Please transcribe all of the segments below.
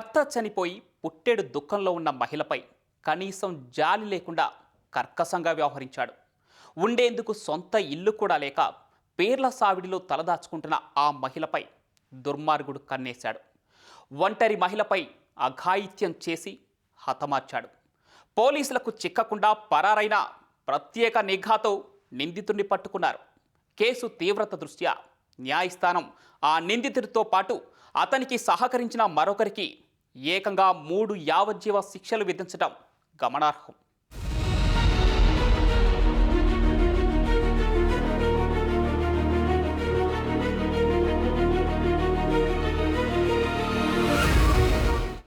భర్త చనిపోయి పుట్టెడు దుఃఖంలో ఉన్న మహిళపై కనీసం జాలి లేకుండా కర్కశంగా వ్యవహరించాడు. ఉండేందుకు సొంత ఇల్లు కూడా లేక పేర్ల సావిడిలో తలదాచుకుంటున్న ఆ మహిళపై దుర్మార్గుడు కన్నేశాడు. ఒంటరి మహిళపై అఘాయిత్యం చేసి హతమార్చాడు. పోలీసులకు చిక్కకుండా పరారైన ప్రత్యేక నిఘాతో నిందితుడిని పట్టుకున్నారు. కేసు తీవ్రత దృష్ట్యా న్యాయస్థానం ఆ నిందితుడితో పాటు అతనికి సహకరించిన మరొకరికి ఏకంగా మూడు యావజ్జీవ శిక్షలు విధించడం గమనార్హం.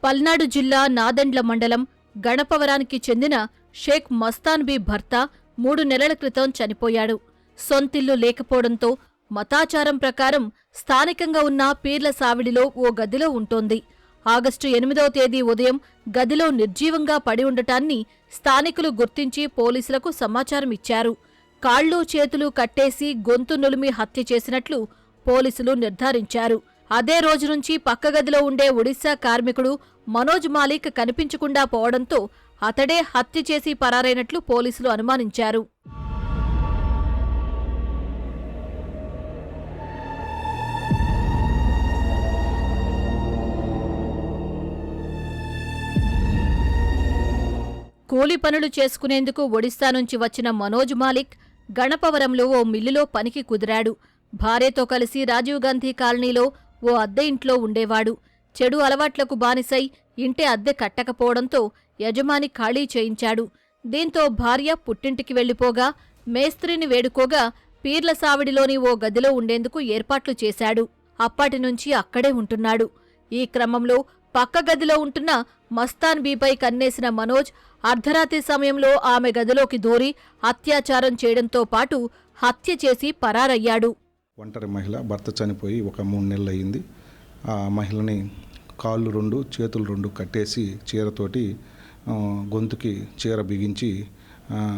పల్నాడు జిల్లా నాదెండ్ల మండలం గణపవరానికి చెందిన షేక్ మస్తాన్ బీ భర్త మూడు నెలల క్రితం చనిపోయాడు. సొంతిల్లు లేకపోవడంతో మతాచారం ప్రకారం స్థానికంగా ఉన్న పీర్ల సావిడిలో ఓ గదిలో ఉంటోంది. ఆగస్టు ఎనిమిదవ తేదీ ఉదయం గదిలో నిర్జీవంగా పడి ఉండటాన్ని స్థానికులు గుర్తించి పోలీసులకు సమాచారం ఇచ్చారు. కాళ్ళు చేతులు కట్టేసి గొంతు నులిమి హత్య చేసినట్లు పోలీసులు నిర్ధారించారు. అదే రోజు నుంచి పక్క గదిలో ఉండే ఒడిశా కార్మికుడు మనోజ్ మాలిక్ కనిపించకుండా పోవడంతో అతడే హత్య చేసి పరారైనట్లు పోలీసులు అనుమానించారు. కూలీ పనులు చేసుకునేందుకు ఒడిశా నుంచి వచ్చిన మనోజ్ మాలిక్ గణపవరంలో ఓ మిల్లులో పనికి కుదిరాడు. భార్యతో కలిసి రాజీవ్ గాంధీ కాలనీలో ఓ అద్దె ఇంట్లో ఉండేవాడు. చెడు అలవాట్లకు బానిసై ఇంటి అద్దె కట్టకపోవడంతో యజమాని ఖాళీ చేయించాడు. దీంతో భార్య పుట్టింటికి వెళ్ళిపోగా మేస్త్రిని వేడుకోగా పీర్ల సావిడిలోని ఓ గదిలో ఉండేందుకు ఏర్పాట్లు చేశాడు. అప్పటినుంచి అక్కడే ఉంటున్నాడు. ఈ క్రమంలో పక్క గదిలో ఉంటున్న మస్తాన్ బీపై కన్నేసిన మనోజ్ అర్ధరాత్రి సమయంలో ఆమె గదిలోకి దూరి అత్యాచారం చేయడంతో పాటు హత్య చేసి పరారయ్యాడు. ఒంటరి మహిళ భర్త చనిపోయి ఒక మూడు నెలలు అయ్యింది ఆ మహిళని కాళ్ళు రెండు చేతులు రెండు కట్టేసి చీరతోటి గొంతుకి చీర బిగించి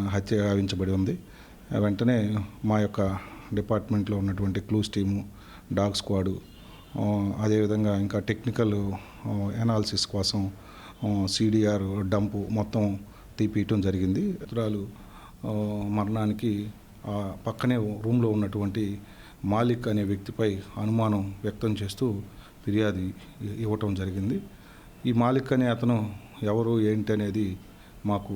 హత్య గావించబడి ఉంది. వెంటనే మా యొక్క డిపార్ట్మెంట్లో ఉన్నటువంటి క్లూస్ టీము డాగ్ స్క్వాడు అదేవిధంగా ఇంకా టెక్నికల్ ఎనాలిసిస్ కోసం సిడిఆర్ డంపు మొత్తం తీపియటం జరిగింది. ఇతరాలు మరణానికి ఆ పక్కనే రూమ్లో ఉన్నటువంటి మాలిక్ అనే వ్యక్తిపై అనుమానం వ్యక్తం చేస్తూ ఫిర్యాదు ఇవ్వటం జరిగింది. ఈ మాలిక్ అనే అతను ఎవరు ఏంటి అనేది మాకు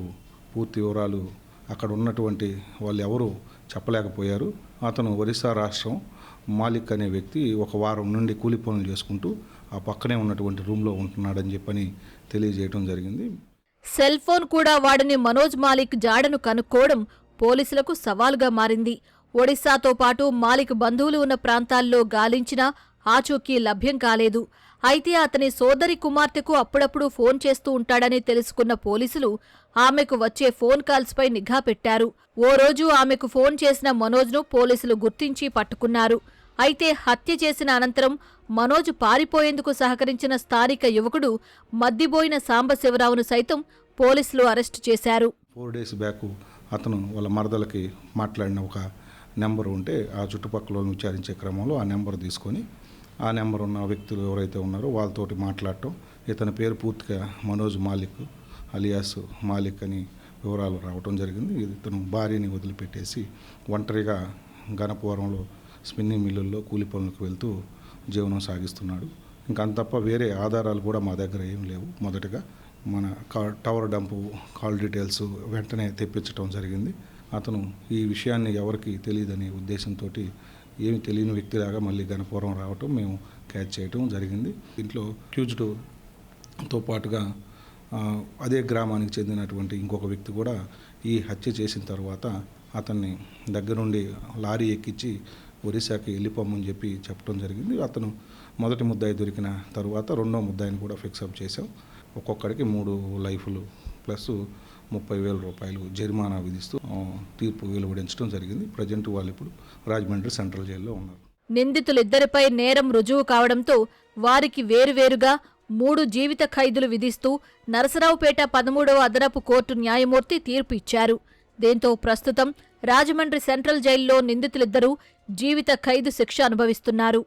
పూర్తి వివరాలు అక్కడ ఉన్నటువంటి వాళ్ళు ఎవరు చెప్పలేకపోయారు. అతను ఒరిస్సా రాష్ట్రం మాలిక్ అనే వ్యక్తి ఒక వారం నుండి కూలి పనులు చేసుకుంటూ ఆ పక్కనే ఉన్నటువంటి రూమ్లో ఉంటున్నాడని చెప్పని తెలియజేయడం జరిగింది. సెల్ ఫోన్ కూడా వాడని మనోజ్ మాలిక్ జాడను కనుక్కోవడం పోలీసులకు సవాలుగా మారింది. ఒడిశాతో పాటు మాలిక్ బంధువులు ఉన్న ప్రాంతాల్లో గాలించినా ఆచూకీ లభ్యం కాలేదు. అయితే అతని సోదరి కుమార్తెకు అప్పుడప్పుడు ఫోన్ చేస్తూ ఉంటాడని తెలుసుకున్న పోలీసులు ఆమెకు వచ్చే ఫోన్ కాల్స్పై నిఘా పెట్టారు. ఓ రోజు ఆమెకు ఫోన్ చేసిన మనోజ్ను పోలీసులు గుర్తించి పట్టుకున్నారు. అయితే హత్య చేసిన అనంతరం మనోజ్ పారిపోయేందుకు సహకరించిన స్థానిక యువకుడు మద్దిబోయిన సాంబశివరావును సైతం పోలీసులు అరెస్టు చేశారు. ఫోర్ డేస్ బ్యాక్ అతను వాళ్ళ మరదలకి మాట్లాడిన ఒక నెంబర్ ఉంటే ఆ చుట్టుపక్కల విచారించే క్రమంలో ఆ నెంబర్ తీసుకొని ఆ నెంబర్ ఉన్న వ్యక్తులు ఎవరైతే ఉన్నారో వాళ్ళతోటి మాట్లాడటం. ఇతని పేరు పూర్తిగా మనోజ్ మాలిక్ అలియాస్ మాలిక్ అని వివరాలు రావటం జరిగింది. ఇతను భార్యని వదిలిపెట్టేసి ఒంటరిగా గణపవరంలో స్పిన్నింగ్ మిల్లుల్లో కూలి పనులకు వెళ్తూ జీవనం సాగిస్తున్నాడు. ఇంకా అంత తప్ప వేరే ఆధారాలు కూడా మా దగ్గర ఏం లేవు. మొదటగా మన కా టవర్ డంపు కాల్ డీటెయిల్స్ వెంటనే తెప్పించడం జరిగింది. అతను ఈ విషయాన్ని ఎవరికి తెలియదనే ఉద్దేశంతో ఏమి తెలియని వ్యక్తిలాగా మళ్ళీ గణపురం రావటం మేము క్యాచ్ చేయటం జరిగింది. దీంట్లో క్యూజ్డ్తో పాటుగా అదే గ్రామానికి చెందినటువంటి ఇంకొక వ్యక్తి కూడా ఈ హత్య చేసిన తర్వాత అతన్ని దగ్గరుండి లారీ ఎక్కించి ఒరిస్సాకి వెళ్ళిపోమని చెప్పి చెప్పడం జరిగింది. అతను మొదటి ముద్దాయి దొరికిన తర్వాత రెండో ముద్దాయిని కూడా ఫిక్సప్ చేసాం ఒక్కొక్కడికి మూడు లైఫ్లు ప్లస్ ముప్పై వేల రూపాయలు జరిమానా విధిస్తూ తీర్పు వెలువడించడం జరిగింది. ప్రజెంట్ వాళ్ళు ఇప్పుడు రాజమండ్రి సెంట్రల్ జైల్లో ఉన్నారు. నిందితులిద్దరిపై నేరం రుజువు కావడంతో వారికి వేరువేరుగా మూడు జీవిత ఖైదులు విధిస్తూ నరసరావుపేట పదమూడవ అదనపు కోర్టు న్యాయమూర్తి తీర్పు ఇచ్చారు. దీంతో ప్రస్తుతం రాజమండ్రి సెంట్రల్ జైల్లో నిందితులిద్దరూ జీవిత ఖైదు శిక్ష అనుభవిస్తున్నారు.